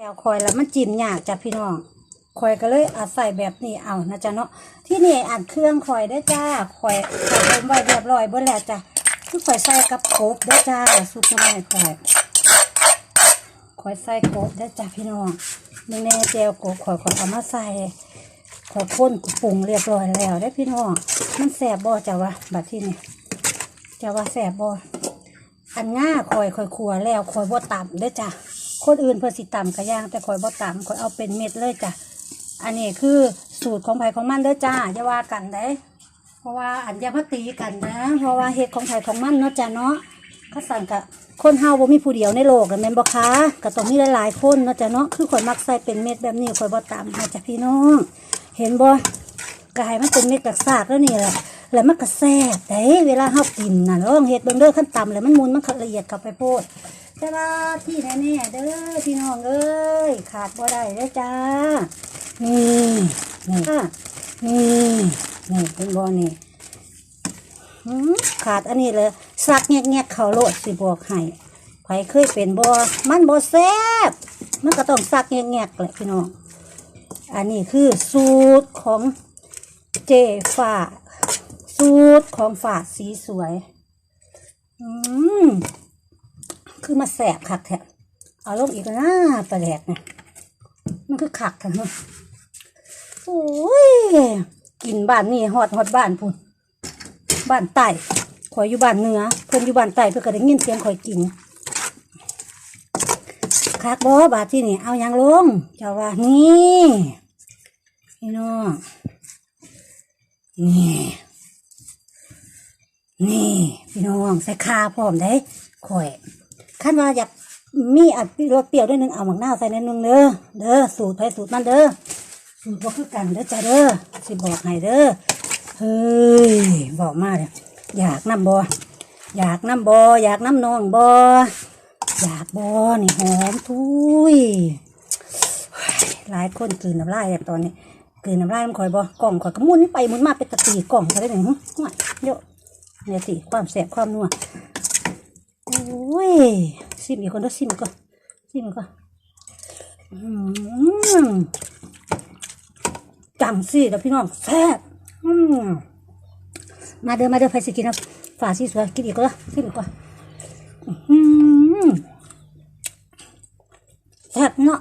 แล้วคอยแล้วมันจิ้มยากจ้ะพี่น้องคอยก็เลยอาศัยแบบนี้เอานะจ๊ะเนาะที่นี่อ่านเครื่องคอยได้จ้าคอยคอยเต็มไว้เรียบร้อยเบิดแล้วจ้ะคือคอยใส่กับโคบได้จ้าซุปน้ำมันคอยคอยใส่โคบได้จ้ะพี่น้องนี่แน่เจลโกบคอยคอยเอามาใส่คอยพ่นปรุงเรียบร้อยแล้วได้พี่น้องมันแสบบ่จ้ะวะบัดที่นี่จะว่าแสบบ่อันง่าคอยคอยขัวแล้วคอยบ่ต่ำเด้จ้ะ คนอื่นเพิ่นสิต่ำกระย่าง แต่คอยบ่ต่ำคอยเอาเป็นเม็ดเลยจ้ะ อันนี้คือสูตรของไผ่ของมันเด้อจ้าอย่าว่ากันได้เพราะว่าอันอย่ามาตีกันนะ เพราะว่าเฮ็ดของไผ่ของมันเนาะจ้ะเนาะเขาสั่งกะคนเฮาบ่มีผู้เดียวในโลกแม่นบ่คะก็ต้องมีหลายๆคนเนาะจ้ะเนาะคือข่อยมักใส่เป็นเม็ดแบบนี้ข่อยบ่ต่ำนะจ้ะพี่น้อง เห็นบ่ก็ให้มันเป็นเม็ดกระซากแล้วนี่แหละแล้วมันก็แซ่บเด้เวลาเฮากินน่ะลองเฮ็ดเบิ่งเด้อขั้นต่ำแล้วมันมุนมันละเอียดเข้าไปโพด แต่ว่าที่แน่ๆเด้อพี่น้องเอ้ยขาดบ่ได้เด้อจ้า นี่นี่นี่นี่เป็นบ่นี่ขาดอันนี้เลยสักแงกๆเขาโลดสิบอกให้ใครเคยเป็นบ่มันบ่แซ่บมันก็ต้องสักแงกๆแหละพี่น้อง อันนี้คือสูตรของเจฝ่าสูตรของฝาสีสวย อืม คือมาแสบคักแท้เอาลงอีกนะปลาแดกนี่ยมันคือคักทั้งนั้นโอ้ยกินบ้านนี่ฮอดฮอดบ้านพุ่นบ้านใต้ข่อยอยู่บ้านเหนือเพิ่นอยู่บ้านใต้เพิ่นก็ได้ยินเสียงข่อยกินคักบ่บาดที่นี่เอาหยังลงเจ้าว่านี่พี่น้องนี่ นี่ พี่น้องใส่คาพร้อมได้ข่อย ขั้นว่าอยากมีอัดรสเปรี้ยวด้วยหนึงเอาหมักหน้าใส่ในนึงเด้อเด้อสูตรไปสูตรมันเด้อสูตรบ่คือกันเด้อจ้าเด้อสิบอกให้เด้อเฮ้ยบอกมาเลยอยากน้ำบ่อยากน้ำบ่อยากน้ำนองบ่อยากบ่นี่หอมทุยหลายคนกลืนน้ำลายแล้วตอนนี้กลืนน้ำลายมันข่อยบ่กล่องข่อยก็หมุนไปมุนมาเป็นตะตีกล่องก็ได้หนึ่งห่วยเยอะเนี่ยสิความแสบความนัว อ้ยซิมอีกคนเด้อซิมอีกคนซิมอีกคนอืมจังซี่แล้วพี่น้องแซ่บอืมมาเด้อมาเด้อไปสิกินนะฝาสีสวยกินอีกก็แล้วซิมอีกคนอืมแซ่บเนาะ